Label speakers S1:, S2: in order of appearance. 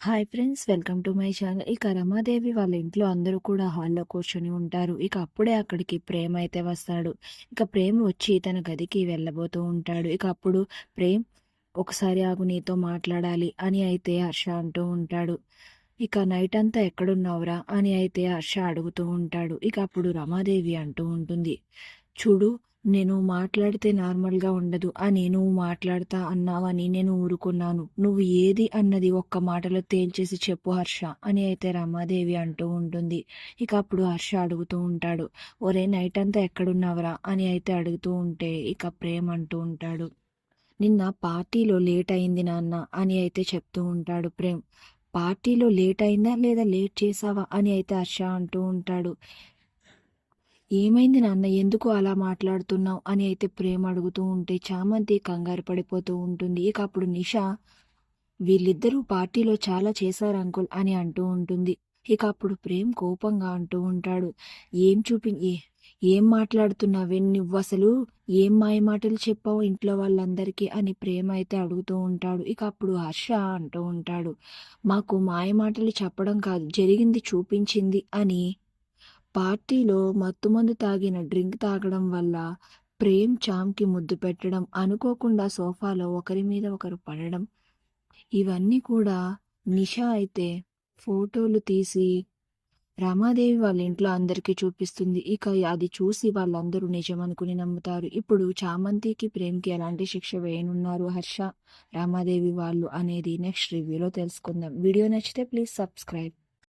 S1: Hi friends welcome to my channel ఇక రమాదేవి వాళ్ళ ఇంట్లో అందరూ కూడా హాల్లో కూర్చొని ఉంటారు. ఇక అప్పుడే అక్కడికి ప్రేమ్ అయితే వస్తాడు. ఇక ప్రేమ్ వచ్చి తన గదికి వెళ్ళబోతూ ఉంటాడు. ఇక అప్పుడు ప్రేమ్ ఒకసారి ఆగు నీతో మాట్లాడాలి అని అయితే హర్ష అంటూ ఉంటాడు. ఇక నైట్ అంతా ఎక్కడున్నావురా అని అయితే హర్ష అడుగుతూ ఉంటాడు. ఇక అప్పుడు రమాదేవి అంటూ ఉంటుంది. చూడు నేను మాట్లాడితే నార్మల్గా ఉండదు. అని నువ్వు మాట్లాడతా అన్నావని నేను ఊరుకున్నాను. నువ్వు ఏది అన్నది ఒక్క మాటలో తేల్చేసి చెప్పు హర్ష అని అయితే రమాదేవి అంటూ ఉంటుంది. ఇక అప్పుడు హర్ష అడుగుతూ ఉంటాడు. ఒరే నైట్ అంతా ఎక్కడున్నావురా? అని అయితే అడుగుతూ ఉంటే ఇక ప్రేమ అంటూ ఉంటాడు. నిన్న పార్టీలో లేట్ అయింది నాన్న అని అయితే చెప్తూ ఉంటాడు ప్రేమ్. పార్టీలో లేట్ అయిందా లేదా లేట్ చేసావా? అని అయితే హర్ష అంటూ ఉంటాడు. ఏమైంది నాన్న? ఎందుకు అలా మాట్లాడుతున్నావు? అని అయితే ప్రేమ అడుగుతూ ఉంటే చామంతి కంగారు పడిపోతూ ఉంటుంది. ఇక అప్పుడు నిషా వీళ్ళిద్దరూ పార్టీలో చాలా చేశారు అంకుల్ అని అంటూ ఉంటుంది. ఇక అప్పుడు ప్రేమ్ కోపంగా అంటూ ఉంటాడు. ఏం చూపి ఏ- ఏం మాట్లాడుతున్నావే? నువ్వు అసలు ఏం మాయ మాటలు చెప్పావు ఇంట్లో వాళ్ళందరికీ? అని ప్రేమ అయితే అడుగుతూ ఉంటాడు. ఇక అప్పుడు హర్ష అంటూ ఉంటాడు. మాకు మాయ మాటలు చెప్పడం కాదు జరిగింది చూపించింది అని పార్టీలో మత్తుమందు తాగిన డ్రింక్ తాగడం వల్ల ప్రేమ్ చామ్కి ముద్దు పెట్టడం అనుకోకుండా సోఫాలో ఒకరి మీద ఒకరు పడడం ఇవన్నీ కూడా నిషా అయితే ఫోటోలు తీసి రమాదేవి వాళ్ళ ఇంట్లో అందరికీ చూపిస్తుంది. ఇక అది చూసి వాళ్ళందరూ నిజం అనుకుని నమ్ముతారు. ఇప్పుడు చామంతికి ప్రేమ్కి ఎలాంటి శిక్ష వేయనున్నారు హర్ష రామాదేవి వాళ్ళు అనేది నెక్స్ట్ రివ్యూలో తెలుసుకుందాం. వీడియో నచ్చితే ప్లీజ్ సబ్స్క్రైబ్.